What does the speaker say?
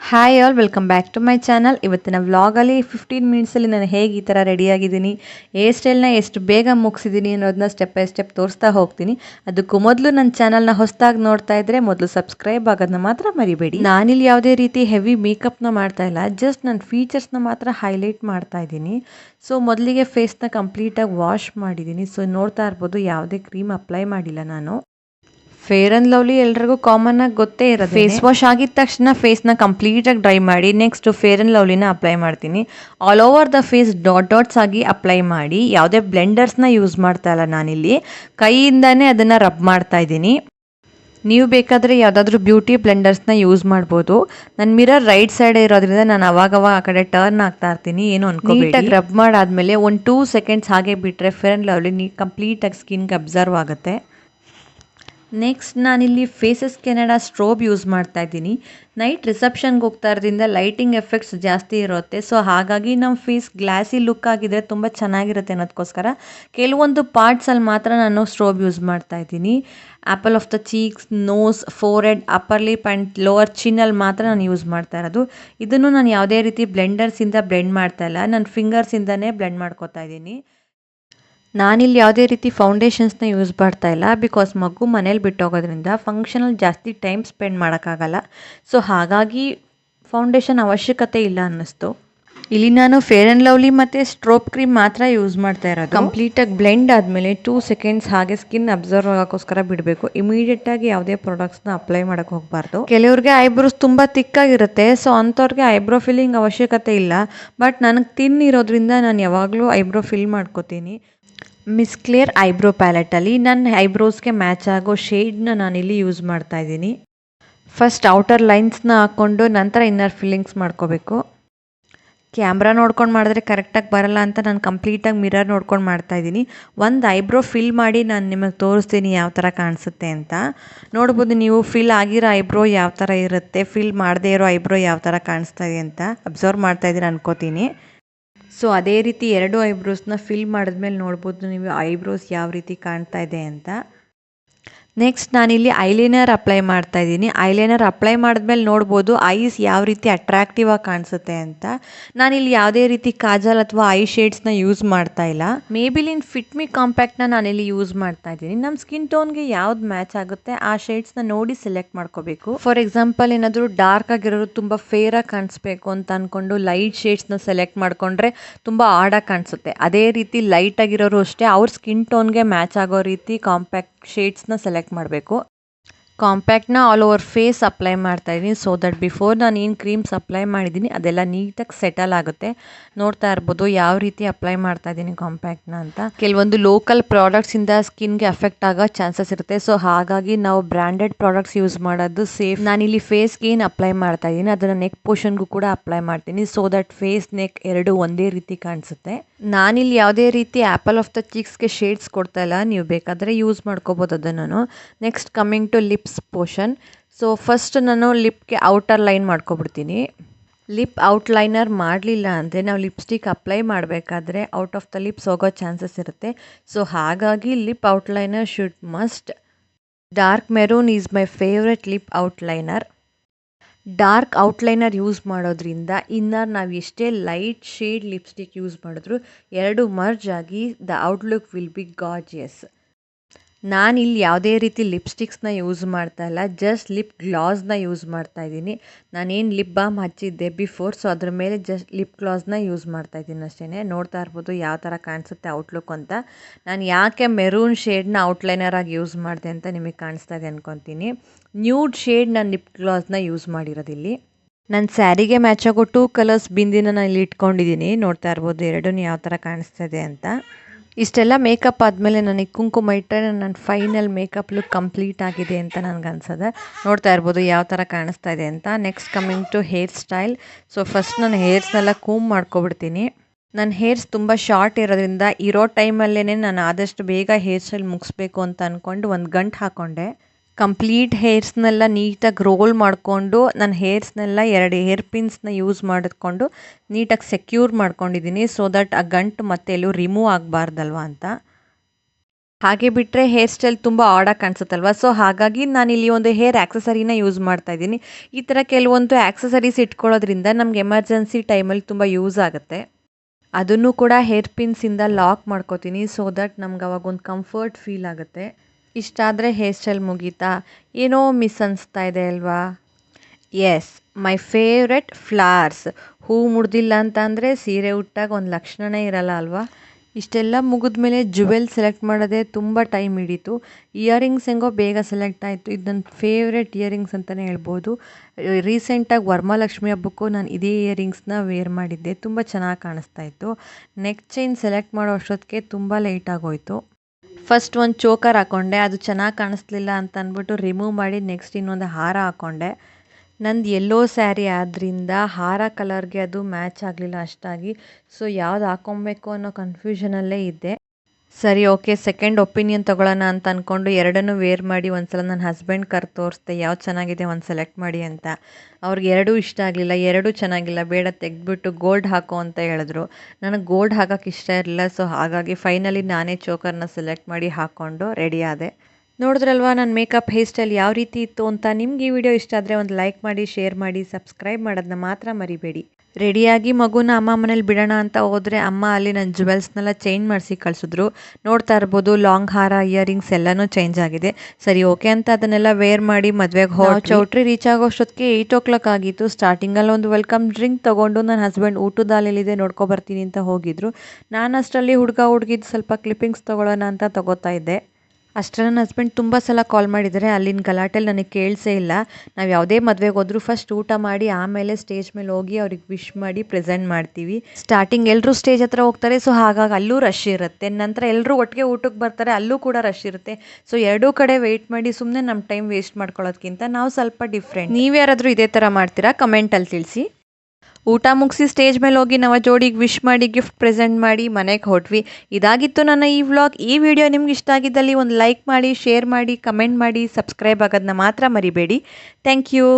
Hi all welcome back to my channel ಇವತ್ತಿನ ವ್ಲಾಗಲ್ಲಿ fifteen ಮಿನಿಟ್ಸಲ್ಲಿ ನಾನು ಹೇಗೆ ಈ ಥರ ರೆಡಿಯಾಗಿದ್ದೀನಿ ಹೇರ್ ಸ್ಟೈಲ್ನ ಎಷ್ಟು ಬೇಗ ಮುಗಿಸಿದ್ದೀನಿ ಅನ್ನೋದನ್ನ ಸ್ಟೆಪ್ ಬೈ ಸ್ಟೆಪ್ ತೋರಿಸ್ತಾ ಹೋಗ್ತೀನಿ. ಅದಕ್ಕೂ ಮೊದಲು ನನ್ನ ಚಾನಲ್ನ ಹೊಸದಾಗಿ ನೋಡ್ತಾ ಇದ್ದರೆ ಮೊದಲು ಸಬ್ಸ್ಕ್ರೈಬ್ ಆಗೋದನ್ನ ಮಾತ್ರ ಮರಿಬೇಡಿ. ನಾನಿಲ್ಲಿ ಯಾವುದೇ ರೀತಿ ಹೆವಿ ಮೇಕಪ್ನ ಮಾಡ್ತಾ ಇಲ್ಲ ಜಸ್ಟ್ ನನ್ನ ಫೀಚರ್ಸ್ನ ಮಾತ್ರ ಹೈಲೈಟ್ ಮಾಡ್ತಾ ಇದ್ದೀನಿ. ಸೊ ಮೊದಲಿಗೆ ಫೇಸ್ನ ಕಂಪ್ಲೀಟಾಗಿ ವಾಶ್ ಮಾಡಿದ್ದೀನಿ. ಸೊ ನೋಡ್ತಾ ಇರ್ಬೋದು, ಯಾವುದೇ ಕ್ರೀಮ್ ಅಪ್ಲೈ ಮಾಡಿಲ್ಲ ನಾನು. ಫೇರ್ ಅಂಡ್ ಲವ್ಲಿ ಎಲ್ರಿಗೂ ಕಾಮನ್ ಆಗಿ ಗೊತ್ತೇ ಇರೋದು ಫೇಸ್ ವಾಶ್ ಆಗಿದ ತಕ್ಷಣ ಫೇಸ್ನ ಕಂಪ್ಲೀಟಾಗಿ ಡ್ರೈ ಮಾಡಿ ನೆಕ್ಸ್ಟ್ ಫೇರ್ ಅಂಡ್ ಲವ್ಲಿನ ಅಪ್ಲೈ ಮಾಡ್ತೀನಿ. All over the face dot dots ಆಗಿ ಅಪ್ಲೈ ಮಾಡಿ ಯಾವುದೇ ಬ್ಲೆಂಡರ್ಸ್ನ ಯೂಸ್ ಮಾಡ್ತಾ ಇಲ್ಲ ನಾನಿಲ್ಲಿ. ಕೈಯಿಂದಾನೇ ಅದನ್ನು ರಬ್ ಮಾಡ್ತಾ ಇದ್ದೀನಿ. ನೀವು ಬೇಕಾದರೆ ಯಾವುದಾದ್ರೂ ಬ್ಯೂಟಿ ಬ್ಲೆಂಡರ್ಸ್ನ ಯೂಸ್ ಮಾಡ್ಬೋದು. ನನ್ನ ಮಿರರ್ ರೈಟ್ ಸೈಡ್ ಇರೋದ್ರಿಂದ ನಾನು ಅವಾಗವಾಗ ಆ ಕಡೆ ಟರ್ನ್ ಆಗ್ತಾ ಇರ್ತೀನಿ ಏನು ಅನ್ಕೋ ನೀಟಾಗಿ ರಬ್ ಮಾಡಾದ್ಮೇಲೆ ಒಂದು ಟೂ ಸೆಕೆಂಡ್ಸ್ ಹಾಗೆ ಬಿಟ್ಟರೆ ಫೇರ್ ಆ್ಯಂಡ್ ಲವ್ಲಿ ನೀ ಕಂಪ್ಲೀಟಾಗಿ ಸ್ಕಿನ್ಗೆ ಅಬ್ಸರ್ವ್ ಆಗುತ್ತೆ. ನೆಕ್ಸ್ಟ್ ನಾನಿಲ್ಲಿ ಫೇಸಸ್ ಕೆನಡಾ ಸ್ಟ್ರೋಬ್ ಯೂಸ್ ಮಾಡ್ತಾ ಇದ್ದೀನಿ. ನೈಟ್ ರಿಸೆಪ್ಷನ್ಗೆ ಹೋಗ್ತಾ ಇರೋದ್ರಿಂದ ಲೈಟಿಂಗ್ ಎಫೆಕ್ಟ್ಸ್ ಜಾಸ್ತಿ ಇರುತ್ತೆ. ಸೊ ಹಾಗಾಗಿ ನಮ್ಮ ಫೇಸ್ ಗ್ಲಾಸಿ ಲುಕ್ ಆಗಿದ್ರೆ ತುಂಬ ಚೆನ್ನಾಗಿರುತ್ತೆ ಅನ್ನೋದಕ್ಕೋಸ್ಕರ ಕೆಲವೊಂದು ಪಾರ್ಟ್ಸಲ್ಲಿ ಮಾತ್ರ ನಾನು ಸ್ಟ್ರೋಬ್ ಯೂಸ್ ಮಾಡ್ತಾ ಇದ್ದೀನಿ. Apple of the cheeks nose forehead upper lip and lower ಚಿನ್ನಲ್ಲಿ ಮಾತ್ರ ನಾನು ಯೂಸ್ ಮಾಡ್ತಾ ಇರೋದು. ಇದನ್ನು ನಾನು ಯಾವುದೇ ರೀತಿ ಬ್ಲೆಂಡರ್ಸಿಂದ ಬ್ಲೆಂಡ್ ಮಾಡ್ತಾ ಇಲ್ಲ. ನನ್ನ ಫಿಂಗರ್ಸಿಂದನೇ ಬ್ಲೆಂಡ್ ಮಾಡ್ಕೋತಾ ಇದ್ದೀನಿ. ನಾನಿಲ್ಲಿ ಯಾವುದೇ ರೀತಿ ಫೌಂಡೇಶನ್ಸ್ನ ಯೂಸ್ ಮಾಡ್ತಾ ಇಲ್ಲ ಬಿಕಾಸ್ ಮಗು ಮನೇಲಿ ಬಿಟ್ಟೋಗೋದ್ರಿಂದ ಫಂಕ್ಷನಲ್ಲಿ ಜಾಸ್ತಿ ಟೈಮ್ ಸ್ಪೆಂಡ್ ಮಾಡೋಕ್ಕಾಗಲ್ಲ. ಸೊ ಹಾಗಾಗಿ ಫೌಂಡೇಶನ್ ಅವಶ್ಯಕತೆ ಇಲ್ಲ ಅನ್ನಿಸ್ತು. ಇಲ್ಲಿ ನಾನು ಫೇರ್ ಆ್ಯಂಡ್ ಲವ್ಲಿ ಮತ್ತು ಸ್ಟ್ರೋಪ್ ಕ್ರೀಮ್ ಮಾತ್ರ ಯೂಸ್ ಮಾಡ್ತಾ ಇರೋದು. ಕಂಪ್ಲೀಟಾಗಿ ಬ್ಲೆಂಡ್ ಆದಮೇಲೆ ಟೂ ಸೆಕೆಂಡ್ಸ್ ಹಾಗೆ ಸ್ಕಿನ್ ಅಬ್ಸರ್ವ್ ಆಗೋಕ್ಕೋಸ್ಕರ ಬಿಡಬೇಕು. ಇಮಿಡಿಯೇಟಾಗಿ ಯಾವುದೇ ಪ್ರಾಡಕ್ಟ್ಸ್ನ ಅಪ್ಲೈ ಮಾಡೋಕ್ಕೆ ಹೋಗಬಾರ್ದು. ಕೆಲವ್ರಿಗೆ ಐಬ್ರೋಸ್ ತುಂಬ ತಿಕ್ಕಾಗಿರುತ್ತೆ ಸೊ ಅಂಥವ್ರಿಗೆ ಐಬ್ರೋ ಫಿಲ್ಲಿಂಗ್ ಅವಶ್ಯಕತೆ ಇಲ್ಲ. ಬಟ್ ನನಗೆ ತಿನ್ ಇರೋದ್ರಿಂದ ನಾನು ಯಾವಾಗಲೂ ಐಬ್ರೋ ಫಿಲ್ ಮಾಡ್ಕೋತೀನಿ. ಮಿಸ್ ಕ್ಲಿಯರ್ ಐಬ್ರೋ ಪ್ಯಾಲೆಟಲ್ಲಿ ನನ್ನ ಐಬ್ರೋಸ್ಗೆ ಮ್ಯಾಚ್ ಆಗೋ ಶೇಡ್ನ ಇಲ್ಲಿ ಯೂಸ್ ಮಾಡ್ತಾ ಇದ್ದೀನಿ. ಫಸ್ಟ್ ಔಟರ್ ಲೈನ್ಸ್ನ ಹಾಕ್ಕೊಂಡು ನಂತರ ಇನ್ನರ್ ಫಿಲ್ಲಿಂಗ್ಸ್ ಮಾಡ್ಕೋಬೇಕು. ಕ್ಯಾಮ್ರಾ ನೋಡ್ಕೊಂಡು ಮಾಡಿದ್ರೆ ಕರೆಕ್ಟಾಗಿ ಬರಲ್ಲ ಅಂತ ನಾನು ಕಂಪ್ಲೀಟಾಗಿ ಮಿರರ್ ನೋಡ್ಕೊಂಡು ಮಾಡ್ತಾ ಇದ್ದೀನಿ. ಒಂದು ಐಬ್ರೋ ಫಿಲ್ ಮಾಡಿ ನಾನು ನಿಮಗೆ ತೋರಿಸ್ತೀನಿ ಯಾವ ಥರ ಕಾಣಿಸುತ್ತೆ ಅಂತ. ನೋಡ್ಬೋದು ನೀವು ಫಿಲ್ ಆಗಿರೋ ಐಬ್ರೋ ಯಾವ ಥರ ಇರುತ್ತೆ ಫಿಲ್ ಮಾಡದೇ ಇರೋ ಐಬ್ರೋ ಯಾವ ಥರ ಕಾಣಿಸ್ತಾ ಇದೆ ಅಂತ ಅಬ್ಸರ್ವ್ ಮಾಡ್ತಾ ಇದ್ದೀರಾ ಅನ್ಕೋತೀನಿ. ಸೊ ಅದೇ ರೀತಿ ಎರಡು ಐಬ್ರೋಸ್ನ ಫಿಲ್ ಮಾಡಿದ್ಮೇಲೆ ನೋಡ್ಬೋದು ನೀವು ಐಬ್ರೋಸ್ ಯಾವ ರೀತಿ ಕಾಣ್ತಾ ಇದೆ ಅಂತ. ನೆಕ್ಸ್ಟ್ ನಾನಿಲ್ಲಿ ಐಲೈನರ್ ಅಪ್ಲೈ ಮಾಡ್ತಾ ಇದ್ದೀನಿ. ಐಲೈನರ್ ಅಪ್ಲೈ ಮಾಡಿದ್ಮೇಲೆ ನೋಡ್ಬೋದು ಐಸ್ ಯಾವ ರೀತಿ ಅಟ್ರಾಕ್ಟಿವ್ ಆಗಿ ಕಾಣಿಸುತ್ತೆ ಅಂತ. ನಾನಿಲ್ಲಿ ಯಾವುದೇ ರೀತಿ ಕಾಜಲ್ ಅಥವಾ ಐ ಶೇಡ್ಸ್ನ ಯೂಸ್ ಮಾಡ್ತಾ ಇಲ್ಲ. ಮೇಬಿಲಿನ್ ಫಿಟ್ ಮಿ ಕಾಂಪ್ಯಾಕ್ಟ್ನ ನಾನಿಲ್ಲಿ ಯೂಸ್ ಮಾಡ್ತಾ ಇದ್ದೀನಿ. ನಮ್ಮ ಸ್ಕಿನ್ ಟೋನ್ಗೆ ಯಾವ್ದು ಮ್ಯಾಚ್ ಆಗುತ್ತೆ ಆ ಶೇಡ್ಸ್ನ ನೋಡಿ ಸೆಲೆಕ್ಟ್ ಮಾಡ್ಕೋಬೇಕು. ಫಾರ್ ಎಕ್ಸಾಂಪಲ್ ಏನಾದರೂ ಡಾರ್ಕ್ ಆಗಿರೋರು ತುಂಬ ಫೇರಾಗಿ ಕಾಣಿಸ್ಬೇಕು ಅಂತ ಅಂದ್ಕೊಂಡು ಲೈಟ್ ಶೇಡ್ಸ್ನ ಸೆಲೆಕ್ಟ್ ಮಾಡಿಕೊಂಡ್ರೆ ತುಂಬ ಆಡಾಗಿ ಕಾಣಿಸುತ್ತೆ. ಅದೇ ರೀತಿ ಲೈಟ್ ಆಗಿರೋರು ಅಷ್ಟೇ ಅವ್ರ ಸ್ಕಿನ್ ಟೋನ್ಗೆ ಮ್ಯಾಚ್ ಆಗೋ ರೀತಿ ಕಾಂಪ್ಯಾಕ್ಟ್ ಶೇಡ್ಸ್ನ ಸೆಲೆಕ್ಟ್ ಮಾಡಬೇಕು. ಕಾಂಪ್ಯಾಕ್ಟ್ನ ಆಲ್ ಓವರ್ ಫೇಸ್ ಅಪ್ಲೈ ಮಾಡ್ತಾ ಇದ್ದೀನಿ ಸೊ ದಟ್ ಬಿಫೋರ್ ನಾನು ಏನು ಕ್ರೀಮ್ಸ್ ಅಪ್ಲೈ ಮಾಡಿದ್ದೀನಿ ಅದೆಲ್ಲ ನೀಟಾಗಿ ಸೆಟಲ್ ಆಗುತ್ತೆ. ನೋಡ್ತಾ ಇರ್ಬೋದು ಯಾವ ರೀತಿ ಅಪ್ಲೈ ಮಾಡ್ತಾ ಇದ್ದೀನಿ ಕಾಂಪ್ಯಾಕ್ಟ್ನ ಅಂತ. ಕೆಲವೊಂದು ಲೋಕಲ್ ಪ್ರಾಡಕ್ಟ್ಸಿಂದ ಸ್ಕಿನ್ಗೆ ಅಫೆಕ್ಟ್ ಆಗೋ ಚಾನ್ಸಸ್ ಇರುತ್ತೆ. ಸೊ ಹಾಗಾಗಿ ನಾವು ಬ್ರ್ಯಾಂಡೆಡ್ ಪ್ರಾಡಕ್ಟ್ಸ್ ಯೂಸ್ ಮಾಡೋದು ಸೇಫ್ ನಾನಿಲ್ಲಿ ಫೇಸ್ಗೆ ಏನು ಅಪ್ಲೈ ಮಾಡ್ತಾ ಇದ್ದೀನಿ ಅದನ್ನು ನೆಕ್ ಪೋರ್ಷನ್ಗೂ ಕೂಡ ಅಪ್ಲೈ ಮಾಡ್ತೀನಿ. ಸೊ ದಟ್ ಫೇಸ್ ನೆಕ್ ಎರಡು ಒಂದೇ ರೀತಿ ಕಾಣಿಸುತ್ತೆ. ನಾನಿಲ್ಲಿ ಯಾವುದೇ ರೀತಿ ಆ್ಯಪಲ್ ಆಫ್ ದ ಚೀಕ್ಸ್ಗೆ ಶೇಡ್ಸ್ ಕೊಡ್ತಾ ಇಲ್ಲ. ನೀವು ಬೇಕಾದರೆ ಯೂಸ್ ಮಾಡ್ಕೋಬೋದು ಅದನ್ನು. Next coming to lips portion so first ನಾನು ಲಿಪ್ಗೆ ಔಟರ್ ಲೈನ್ ಮಾಡ್ಕೊಬಿಡ್ತೀನಿ. ಲಿಪ್ ಔಟ್ಲೈನರ್ ಮಾಡಲಿಲ್ಲ ಅಂದರೆ ನಾವು ಲಿಪ್ಸ್ಟಿಕ್ ಅಪ್ಲೈ ಮಾಡಬೇಕಾದ್ರೆ ಔಟ್ ಆಫ್ ದ ಲಿಪ್ಸ್ ಹೋಗೋ ಚಾನ್ಸಸ್ ಇರುತ್ತೆ. ಸೊ ಹಾಗಾಗಿ lip outliner should must dark maroon is my favourite lip outliner dark outliner use ಮಾಡೋದ್ರಿಂದ ಇನ್ನರ್ ನಾವು ಎಷ್ಟೇ ಲೈಟ್ ಶೇಡ್ ಲಿಪ್ಸ್ಟಿಕ್ ಯೂಸ್ ಮಾಡಿದ್ರು ಎರಡು ಮರ್ಜ್ ಆಗಿ the outlook will be gorgeous ನಾನಿಲ್ಲಿ ಯಾವುದೇ ರೀತಿ ಲಿಪ್ಸ್ಟಿಕ್ಸ್ನ ಯೂಸ್ ಮಾಡ್ತಾ ಇಲ್ಲ, ಜಸ್ಟ್ ಲಿಪ್ ಗ್ಲಾಸ್ನ ಯೂಸ್ ಮಾಡ್ತಾ ಇದ್ದೀನಿ. ನಾನೇನು ಲಿಪ್ ಬಾಮ್ ಹಚ್ಚಿದ್ದೆ ಬಿಫೋರ್, ಸೊ ಅದ್ರ ಮೇಲೆ ಜಸ್ಟ್ ಲಿಪ್ ಗ್ಲಾಸ್ನ ಯೂಸ್ ಮಾಡ್ತಾ ಇದ್ದೀನಿ ಅಷ್ಟೇ ನೋಡ್ತಾ ಇರ್ಬೋದು ಯಾವ ಥರ ಕಾಣಿಸುತ್ತೆ ಔಟ್ಲುಕ್ ಅಂತ. ನಾನು ಯಾಕೆ ಮೆರೂನ್ ಶೇಡ್ನ ಔಟ್ಲೈನರ್ ಆಗಿ ಯೂಸ್ ಮಾಡಿದೆ ಅಂತ ನಿಮಗೆ ಕಾಣಿಸ್ತಾ ಇದೆ ಅಂದ್ಕೊತೀನಿ ನ್ಯೂಡ್ ಶೇಡ್ ನಾನು ಲಿಪ್ ಗ್ಲಾಸ್ನ ಯೂಸ್ ಮಾಡಿರೋದಿಲ್ಲಿ ನನ್ನ ಸ್ಯಾರಿಗೆ ಮ್ಯಾಚ್ ಆಗೋ ಟೂ ಕಲರ್ಸ್ ಬಿಂದಿನ ನಾನು ಇಲ್ಲಿ ಇಟ್ಕೊಂಡಿದ್ದೀನಿ. ನೋಡ್ತಾ ಇರ್ಬೋದು ಎರಡೂ ಯಾವ ಥರ ಕಾಣಿಸ್ತಾ ಇದೆ ಅಂತ. ಇಷ್ಟೆಲ್ಲ ಮೇಕಪ್ ಆದಮೇಲೆ ನನಗೆ ಕುಂಕುಮ ಇಟ್ಟರೆ ನನ್ನ ಫೈನಲ್ ಮೇಕಪ್ ಲುಕ್ ಕಂಪ್ಲೀಟ್ ಆಗಿದೆ ಅಂತ ನನಗೆ ಅನ್ಸದೆ. ನೋಡ್ತಾ ಇರ್ಬೋದು ಯಾವ ಥರ ಕಾಣಿಸ್ತಾ ಇದೆ ಅಂತ. Next coming to hairstyle so first ನಾನು ಹೇರ್ಸ್ನೆಲ್ಲ ಕೂಮ್ ಮಾಡ್ಕೊಬಿಡ್ತೀನಿ. ನನ್ನ ಹೇರ್ಸ್ ತುಂಬ ಶಾರ್ಟ್ ಇರೋದ್ರಿಂದ ಇರೋ ಟೈಮಲ್ಲೇ ನಾನು ಆದಷ್ಟು ಬೇಗ ಹೇರ್ ಸ್ಟೈಲ್ ಮುಗಿಸ್ಬೇಕು ಅಂತ ಅಂದ್ಕೊಂಡು ಒಂದು ಗಂಟು ಹಾಕ್ಕೊಂಡೆ ಕಂಪ್ಲೀಟ್ ಹೇರ್ಸ್ನೆಲ್ಲ ನೀಟಾಗಿ ರೋಲ್ ಮಾಡಿಕೊಂಡು ನನ್ನ ಹೇರ್ಸ್ನೆಲ್ಲ ಎರಡು ಹೇರ್ ಪಿನ್ಸ್ನ ಯೂಸ್ ಮಾಡಿಕೊಂಡು ನೀಟಾಗಿ ಸೆಕ್ಯೂರ್ ಮಾಡ್ಕೊಂಡಿದ್ದೀನಿ ಸೊ ದಟ್ ಆ ಗಂಟು ಮತ್ತೆ ಎಲ್ಲೂ ರಿಮೂವ್ ಆಗಬಾರ್ದಲ್ವ ಅಂತ. ಹಾಗೆ ಬಿಟ್ಟರೆ ಹೇರ್ ಸ್ಟೈಲ್ ತುಂಬ ಆಡಾಗಿ ಕಾಣಿಸುತ್ತಲ್ವ? ಸೊ ಹಾಗಾಗಿ ನಾನು ಇಲ್ಲಿ ಒಂದು ಹೇರ್ ಆ್ಯಕ್ಸಸರಿನ ಯೂಸ್ ಮಾಡ್ತಾ ಇದ್ದೀನಿ. ಈ ಥರ ಕೆಲವೊಂದು ಆ್ಯಕ್ಸಸರೀಸ್ ಇಟ್ಕೊಳ್ಳೋದ್ರಿಂದ ನಮ್ಗೆ ಎಮರ್ಜೆನ್ಸಿ ಟೈಮಲ್ಲಿ ತುಂಬ ಯೂಸ್ ಆಗುತ್ತೆ. ಅದನ್ನು ಕೂಡ ಹೇರ್ ಪಿನ್ಸಿಂದ ಲಾಕ್ ಮಾಡ್ಕೋತೀನಿ ಸೊ ದಟ್ ನಮ್ಗೆ ಅವಾಗ ಒಂದು ಕಂಫರ್ಟ್ ಫೀಲ್ ಆಗುತ್ತೆ. ಇಷ್ಟಾದರೆ ಹೇರ್ ಸ್ಟೈಲ್ ಮುಗೀತಾ? ಏನೋ ಮಿಸ್ ಅನಿಸ್ತಾ ಇದೆ ಅಲ್ವಾ? ಎಸ್ ಮೈ ಫೇವ್ರೆಟ್ ಫ್ಲವರ್ಸ್ ಹೂ ಮುಡ್ದಿಲ್ಲ ಅಂತ ಅಂದರೆ ಸೀರೆ ಉಟ್ಟಾಗ ಒಂದು ಲಕ್ಷಣನೇ ಇರಲ್ಲ ಅಲ್ವಾ? ಇಷ್ಟೆಲ್ಲ ಮುಗಿದ ಮೇಲೆ ಜುವೆಲ್ ಸೆಲೆಕ್ಟ್ ಮಾಡೋದೇ ತುಂಬ ಟೈಮ್ ಹಿಡೀತು. ಇಯರಿಂಗ್ಸ್ ಹೆಂಗೋ ಬೇಗ ಸೆಲೆಕ್ಟ್ ಆಯಿತು. ಇದು ನನ್ನ ಫೇವ್ರೆಟ್ ಇಯರಿಂಗ್ಸ್ ಅಂತಲೇ ಹೇಳ್ಬೋದು ರೀಸೆಂಟಾಗಿ ವರಮಹಾಲಕ್ಷ್ಮಿ ಹಬ್ಬಕ್ಕೂ ನಾನು ಇದೇ ಇಯರಿಂಗ್ಸ್ನ ವೇರ್ ಮಾಡಿದ್ದೆ. ತುಂಬ ಚೆನ್ನಾಗಿ ಕಾಣಿಸ್ತಾ ಇತ್ತು. ನೆಕ್ ಚೈನ್ ಸೆಲೆಕ್ಟ್ ಮಾಡೋ ಅಷ್ಟೊತ್ತಿಗೆ ತುಂಬ ಲೇಟ್ ಆಗೋಯ್ತು. ಫಸ್ಟ್ ಒಂದು ಚೋಕರ್ ಹಾಕ್ಕೊಂಡೆ ಅದು ಚೆನ್ನಾಗಿ ಕಾಣಿಸ್ಲಿಲ್ಲ ಅಂತ ಅಂದ್ಬಿಟ್ಟು ರಿಮೂವ್ ಮಾಡಿ ನೆಕ್ಸ್ಟ್ ಇನ್ನೊಂದು ಹಾರ ಹಾಕ್ಕೊಂಡೆ ನಂದು ಎಲ್ಲೋ ಸ್ಯಾರಿ ಆದ್ದರಿಂದ ಹಾರ ಕಲರ್ಗೆ ಅದು ಮ್ಯಾಚ್ ಆಗಲಿಲ್ಲ ಅಷ್ಟಾಗಿ. ಸೊ ಯಾವ್ದು ಹಾಕ್ಕೊಬೇಕು ಅನ್ನೋ ಕನ್ಫ್ಯೂಷನಲ್ಲೇ ಇದ್ದೆ. ಸರಿ, ಓಕೆ ಸೆಕೆಂಡ್ ಒಪಿನಿಯನ್ ತೊಗೊಳ್ಳೋಣ ಅಂತ ಅಂದ್ಕೊಂಡು ಎರಡನ್ನೂ ವೇರ್ ಮಾಡಿ ಒಂದ್ಸಲ ನನ್ನ ಹಸ್ಬೆಂಡ್ ಕರ್ ತೋರಿಸ್ದೆ ಯಾವ್ದು ಚೆನ್ನಾಗಿದೆ ಒಂದು ಸೆಲೆಕ್ಟ್ ಮಾಡಿ ಅಂತ. ಅವ್ರಿಗೆ ಎರಡೂ ಇಷ್ಟ ಆಗಲಿಲ್ಲ, ಎರಡೂ ಚೆನ್ನಾಗಿಲ್ಲ, ಬೇಡ ತೆಗೆದ್ಬಿಟ್ಟು ಗೋಲ್ಡ್ ಹಾಕೋ ಅಂತ ಹೇಳಿದ್ರು. ನನಗೆ ಗೋಲ್ಡ್ ಹಾಕೋಕ್ಕೆ ಇಷ್ಟ ಇರಲಿಲ್ಲ ಸೊ ಹಾಗಾಗಿ ಫೈನಲಿ ನಾನೇ ಚೋಕರ್ನ ಸೆಲೆಕ್ಟ್ ಮಾಡಿ ಹಾಕ್ಕೊಂಡು ರೆಡಿ ಆದೆ. ನೋಡಿದ್ರಲ್ವಾ ನನ್ನ ಮೇಕಪ್ ಹೇರ್ ಸ್ಟೈಲ್ ಯಾವ ರೀತಿ ಇತ್ತು ಅಂತ ನಿಮ್ಗೆ ಈ ವಿಡಿಯೋ ಇಷ್ಟ ಆದರೆ ಒಂದು ಲೈಕ್ ಮಾಡಿ ಶೇರ್ ಮಾಡಿ ಸಬ್ಸ್ಕ್ರೈಬ್ ಮಾಡೋದನ್ನ ಮಾತ್ರ ಮರಿಬೇಡಿ. ರೆಡಿಯಾಗಿ ಮಗುನ ಅಮ್ಮ ಮನೇಲಿ ಬಿಡೋಣ ಅಂತ ಹೋದರೆ ಅಮ್ಮ ಅಲ್ಲಿ ನನ್ನ ಜುವೆಲ್ಸ್ನೆಲ್ಲ ಚೇಂಜ್ ಮಾಡಿಸಿ ಕಳಿಸಿದ್ರು. ನೋಡ್ತಾ ಇರ್ಬೋದು ಲಾಂಗ್ ಹಾರ ಇಯರಿಂಗ್ಸ್ ಎಲ್ಲನೂ ಚೇಂಜ್ ಆಗಿದೆ. ಸರಿ ಓಕೆ ಅಂತ ಅದನ್ನೆಲ್ಲ ವೇರ್ ಮಾಡಿ ಮದುವೆಗೆ ಹೋ ಚೌಟ್ರಿ ರೀಚ್ ಆಗೋಷ್ಟೊತ್ತಿಗೆ ಏಯ್ಟ್ ಓ ಕ್ಲಾಕ್ ಆಗಿತ್ತು. ಸ್ಟಾರ್ಟಿಂಗಲ್ಲಿ ಒಂದು ವೆಲ್ಕಮ್ ಡ್ರಿಂಕ್ ತೊಗೊಂಡು ನನ್ನ ಹಸ್ಬೆಂಡ್ ಊಟದ ಹಾಲೆಲ್ಲಿದೆ ನೋಡ್ಕೊ ಬರ್ತೀನಿ ಅಂತ ಹೋಗಿದ್ರು. ನಾನು ಅಷ್ಟರಲ್ಲಿ ಹುಡುಗ ಹುಡುಗಿದ್ದು ಸ್ವಲ್ಪ ಕ್ಲಿಪ್ಪಿಂಗ್ಸ್ ತೊಗೊಳ್ಳೋಣ ಅಂತ ತೊಗೋತಾ ಇದ್ದೆ. ಅಷ್ಟರ ನನ್ನ ಹಸ್ಬೆಂಡ್ ತುಂಬ ಸಲ ಕಾಲ್ ಮಾಡಿದ್ದಾರೆ. ಅಲ್ಲಿನ ಗಲಾಟೆಲಿ ನನಗೆ ಕೇಳಿಸೇ ಇಲ್ಲ. ನಾವು ಯಾವುದೇ ಮದುವೆಗೆ ಹೋದರೂ ಫಸ್ಟ್ ಊಟ ಮಾಡಿ, ಆಮೇಲೆ ಸ್ಟೇಜ್ ಮೇಲೆ ಹೋಗಿ ಅವ್ರಿಗೆ ವಿಶ್ ಮಾಡಿ ಪ್ರೆಸೆಂಟ್ ಮಾಡ್ತೀವಿ. ಸ್ಟಾರ್ಟಿಂಗ್ ಎಲ್ಲರೂ ಸ್ಟೇಜ್ ಹತ್ರ ಹೋಗ್ತಾರೆ ಸೊ ಹಾಗಾಗಿ ಅಲ್ಲೂ ರಶ್ ಇರುತ್ತೆ. ನಂತರ ಎಲ್ಲರೂ ಒಟ್ಟಿಗೆ ಊಟಕ್ಕೆ ಬರ್ತಾರೆ, ಅಲ್ಲೂ ಕೂಡ ರಶ್ ಇರುತ್ತೆ. ಸೊ ಎರಡೂ ಕಡೆ ವೆಯ್ಟ್ ಮಾಡಿ ಸುಮ್ಮನೆ ನಮ್ಮ ಟೈಮ್ ವೇಸ್ಟ್ ಮಾಡ್ಕೊಳ್ಳೋದಕ್ಕಿಂತ ನಾವು ಸ್ವಲ್ಪ ಡಿಫ್ರೆಂಟ್ ನೀವು ಯಾರಾದರೂ ಇದೇ ಥರ ಮಾಡ್ತೀರಾ? ಕಮೆಂಟಲ್ಲಿ ತಿಳಿಸಿ. ಊಟ ಮುಗಿಸಿ ಸ್ಟೇಜ್ ಮೇಲೆ ಹೋಗಿ ನಾವು ಜೋಡಿಗೆ ವಿಶ್ ಮಾಡಿ ಗಿಫ್ಟ್ ಪ್ರೆಸೆಂಟ್ ಮಾಡಿ ಮನೆಗೆ ಹೊಟ್ವಿ. ಇದಾಗಿತ್ತು ನನ್ನ ಈ ವ್ಲಾಗ್ ಈ ವಿಡಿಯೋ ನಿಮ್ಗೆ ಇಷ್ಟ ಆಗಿದ್ದಲ್ಲಿ ಒಂದು ಲೈಕ್ ಮಾಡಿ ಶೇರ್ ಮಾಡಿ ಕಮೆಂಟ್ ಮಾಡಿ ಸಬ್ಸ್ಕ್ರೈಬ್ ಆಗೋದನ್ನ ಮಾತ್ರ ಮರಿಬೇಡಿ. Thank you